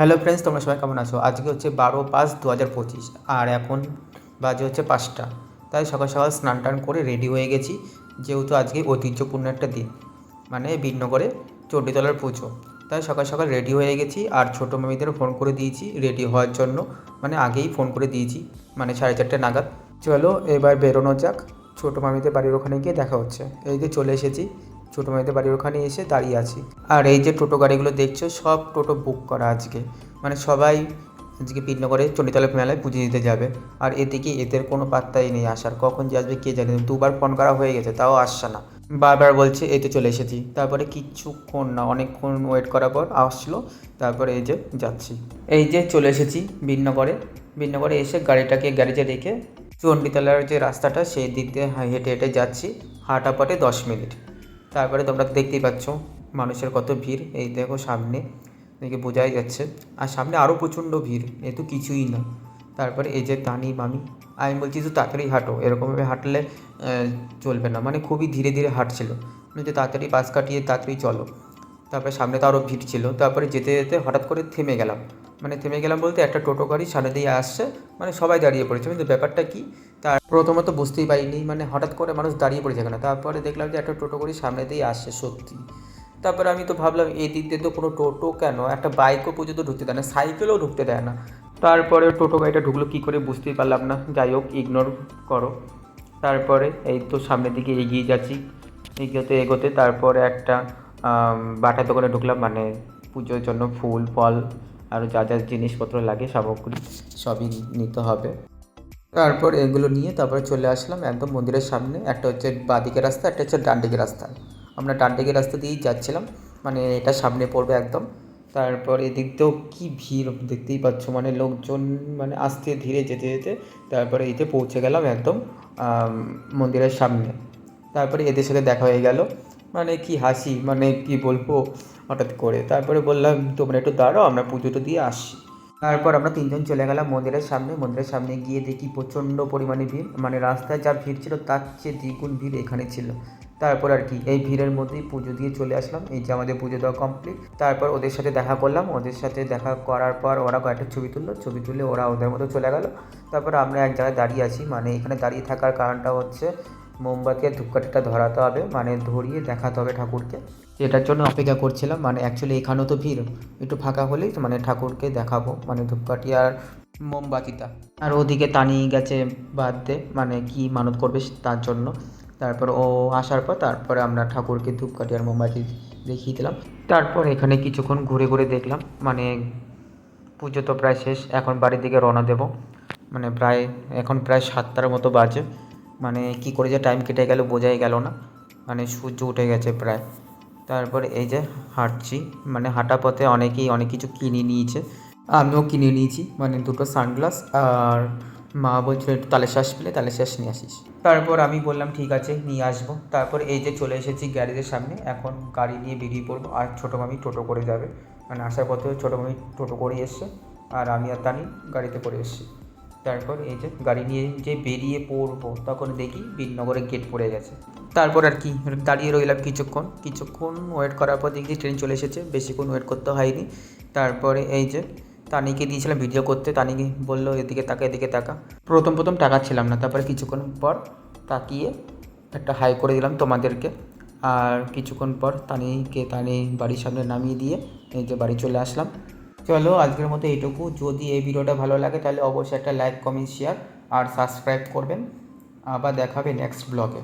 Hello friends তোমরা সবাই কেমন আছো? আজকে হচ্ছে বারো পাঁচ দু হাজার পঁচিশ, আর এখন বাজে হচ্ছে পাঁচটা। তাই সকাল সকাল স্নান টান করে রেডি হয়ে গেছি, যেহেতু আজকে ঐতিহ্যপূর্ণ একটা দিন মানে বিনগরে চণ্ডীতলার পুজো। তাই সকাল সকাল রেডি হয়ে গেছি, আর ছোটো মামিদেরও ফোন করে দিয়েছি রেডি হওয়ার জন্য মানে আগেই ফোন করে দিয়েছি মানে সাড়ে চারটে নাগাদ। চলো এবার বেরোনো যাক, ছোটো মামিদের বাড়ির ওখানে গিয়ে দেখা হচ্ছে। এই যে চলে এসেছি ছোটো মামিদের বাড়ির ওখানে এসে দাঁড়িয়ে আছি। আর এই যে টোটো গাড়িগুলো দেখছ, সব টোটো বুক করা আজকে। মানে সবাই আজকে পিটনগরে চণ্ডীতলা মেলায় পুজো দিতে যাবে। আর এদিকে এদের কোনো পাত্তাই নেই আসার। কখন যে আসবে কে জানে। দুবার ফোন করা হয়ে গেছে, তাও আসছে না। বারবার বলছে, এই তো চলে এসেছি। তারপরে কিচ্ছুক্ষণ না, অনেকক্ষণ ওয়েট করার পর আসলো। তারপরে এই যে যাচ্ছি। এই যে চলে এসেছি বিনগরে। বিনগরে এসে গাড়িটাকে গ্যারেজে রেখে চণ্ডীতলার যে রাস্তাটা, সেই দিক দিয়ে হেঁটে হেঁটে যাচ্ছি হাঁটা পথে দশ মিনিট। তারপরে তোমরা দেখতেই পাচ্ছ মানুষের কত ভিড়। এই দেখো সামনে, দেখে বোঝাই যাচ্ছে। আর সামনে আরও প্রচণ্ড ভিড়, এ তো কিছুই না। তারপরে এই যে তানি মামি, আমি বলছি তো তাড়াতাড়ি হাঁটো। এরকমভাবে হাঁটলে চলবে না। মানে খুবই ধীরে ধীরে হাঁটছিল। যে তাড়াতাড়ি পাশ কাটিয়ে তাড়াতাড়ি চলো। তারপরে সামনে তো আরও ভিড় ছিল। তারপরে যেতে যেতে হঠাৎ করে থেমে গেলাম। মানে থেমে গেলাম বলতে একটা টোটো গাড়ি সামনে দিয়ে আসছে। মানে সবাই দাঁড়িয়ে পড়েছে। কিন্তু ব্যাপারটা কি? তার প্রথমত বুঝতেই পারিনি। মানে হঠাৎ করে মানুষ দাঁড়িয়ে পড়েছে এখানে। তারপরে দেখলাম যে একটা টোটো গাড়ি সামনে দিয়ে আসছে, সত্যি। তারপরে আমি তো ভাবলাম, এই দিক দিয়ে তো কোনো টোটো কেন? একটা বাইকও পর্যন্ত ঢুকতে দেয় না সাইকেলও ঢুকতে দেয় না। তারপরে টোটো গাড়িটা ঢুকলো, কী করে বুঝতেই পারলাম না। যাই হোক ইগনোর করো। তারপরে এই তো সামনের দিকে এগিয়ে যাচ্ছি। এগোতে এগোতে তারপরে একটা বাটা দোকানে ঢুকলাম। মানে পুজোর জন্য ফুল, ফল আরও যা যা জিনিসপত্র লাগে সামগ্রী সবই নিতে হবে। তারপর এগুলো নিয়ে তারপরে চলে আসলাম একদম মন্দিরের সামনে। একটা হচ্ছে বাঁদিকের রাস্তা, একটা হচ্ছে ডান দিকের রাস্তা। আমরা ডান দিকের রাস্তা দিয়েই যাচ্ছিলাম মানে এটা সামনে পড়বে একদম। তারপর এদিক দিয়েও কী ভিড় দেখতেই পাচ্ছ মানে লোকজন মানে আস্তে ধীরে যেতে যেতে তারপরে এতে পৌঁছে গেলাম একদম মন্দিরের সামনে। তারপরে এদের সাথে দেখা হয়ে গেল। মানে কি হাসি মানে কি বলব, হঠাৎ করে। তারপরে বললাম, তোমরা একটু দাঁড়াও, আমরা পুজোটা দিয়ে আসি তারপর আমরা তিনজন চলে গেলাম মন্দিরের সামনে। মন্দিরের সামনে গিয়ে দেখি প্রচণ্ড পরিমাণে ভিড়। মানে রাস্তায় যা ভিড় ছিল, তার চেয়ে দ্বিগুণ ভিড় এখানে ছিল। তারপর আর কি, এই ভিড়ের মধ্যেই পুজো দিয়ে চলে আসলাম। এই যে আমাদের পুজো দেওয়া কমপ্লিট তারপর ওদের সাথে দেখা করলাম। ওদের সাথে দেখা করার পর ওরা কয়েকটা ছবি তুললো। ছবি তুলে ওরা ওদের মতো চলে গেল। তারপর আমরা এক জায়গায় দাঁড়িয়ে আছি। মানে এখানে দাঁড়িয়ে থাকার কারণটা হচ্ছে মোমবাতি আর ধূপকাঠিটা ধরাতে হবে মানে ধরিয়ে দেখাতে হবে ঠাকুরকে। এটার জন্য অপেক্ষা করছিলাম মানে অ্যাকচুয়ালি এখানেও তো ভিড়। একটু ফাঁকা হলেই মানে ঠাকুরকে দেখাবো মানে ধূপকাঠি আর মোমবাতিটা। আর ওদিকে তানি গেছে বাদ বাদতে মানে কি মানত করবে তার জন্য। তারপর ও আসার পর তারপরে আমরা ঠাকুরকে ধূপকাঠি আর মোমবাতি দেখিয়ে দিলাম। তারপর এখানে কিছুক্ষণ ঘুরে ঘুরে দেখলাম মানে পুজো তো প্রায় শেষ, এখন বাড়ির দিকে রওনা দেব। মানে প্রায়, এখন প্রায় সাতটার মতো বাজে। মানে কি করে যে টাইম কেটে গেল বোঝাই গেল না। মানে সূর্য উঠে গেছে প্রায়। তারপরে এই যে হাঁটছি। মানে হাঁটা পথে অনেকেই অনেক কিছু কিনে নিয়েছে। আমিও কিনে নিয়েছি। মানে দুটো সানগ্লাস আর মা বলছিল একটু তালে শ্বাস পেলে তালে শ্বাস নিয়ে আসিস। তারপর আমি বললাম, ঠিক আছে, নিয়ে আসব। তারপর এই যে চলে এসেছি গ্যারেজের সামনে। এখন গাড়ি নিয়ে বেরিয়ে পড়ব। আর ছোটো মামি টোটো করে যাবে। মানে আসার পথে ছোটো মামি টোটো করে এসছে। আর আমি আর তানি গাড়িতে করে এসছি। তারপর এই যে গাড়ি নিয়ে যে বেরিয়ে পড়ব, তখন দেখি বিনগরের গেট পড়ে গেছে। তারপর আর কি, দাঁড়িয়ে রইলাম কিছুক্ষণ। কিছুক্ষণ ওয়েট করার পর দেখি ট্রেন চলে এসেছে। বেশিক্ষণ ওয়েট করতে হয়নি। তারপরে এই যে তানিকে দিয়েছিলাম ভিডিও করতে। তানিকে বলল, এদিকে তাকা এদিকে তাকা। প্রথম প্রথম তাকাচ্ছিলাম না। তারপরে কিছুক্ষণ পর তাকিয়ে একটা হাই করে দিলাম তোমাদেরকে। আর কিছুক্ষণ পর তানিকে, তানি বাড়ির সামনে নামিয়ে দিয়ে এই যে বাড়ি চলে আসলাম। চলো আজকের মতো এইটুকু। যদি এই ভিডিওটা ভালো লাগে, তাহলে অবশ্যই একটা লাইক কমেন্ট শেয়ার আর সাবস্ক্রাইব করবেন। আবার দেখাবে নেক্সট ব্লগে